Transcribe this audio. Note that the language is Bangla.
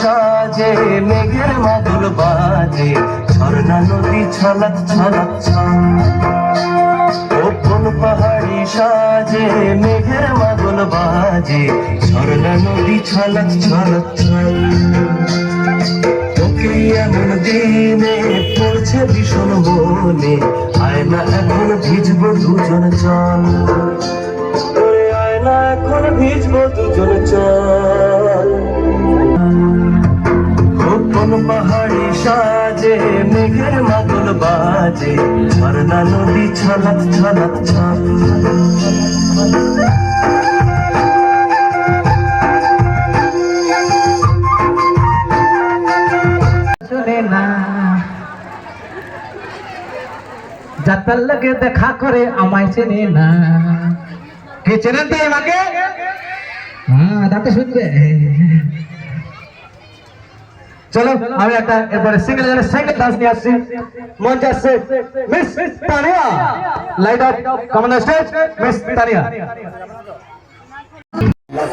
সাজে, মেঘের মাদুর বাজে, ঝর্ণা, নদী ছলক ছলক কোন পাহাড়ি সাজে, মেঘের মাদুর বাজে, ঝর্ণা, নদী ছলক ছলক ছল তোকে এমন দিনে পড়ছে ভীষণ মনে, আয়না এখন ভিজবো দুজন চল। আয়না এখন ভিজবো দুজন চল। কোন পাহাড়ি সাজে মেঘের মাদল বাজে ঝর্ণা নদী ছলক ছলক ছল যাতার লাগে দেখা করে আমায় চেনে না। কে চেনেন তো আমাকে? হ্যাঁ তাতে শুনবে। চলো আমি একটা এরপরে সিঙ্গেল জনের সিঙ্গেল ডান্স নিয়ে আসছি মঞ্চে আসছে miss Tania light off come on stage miss Tania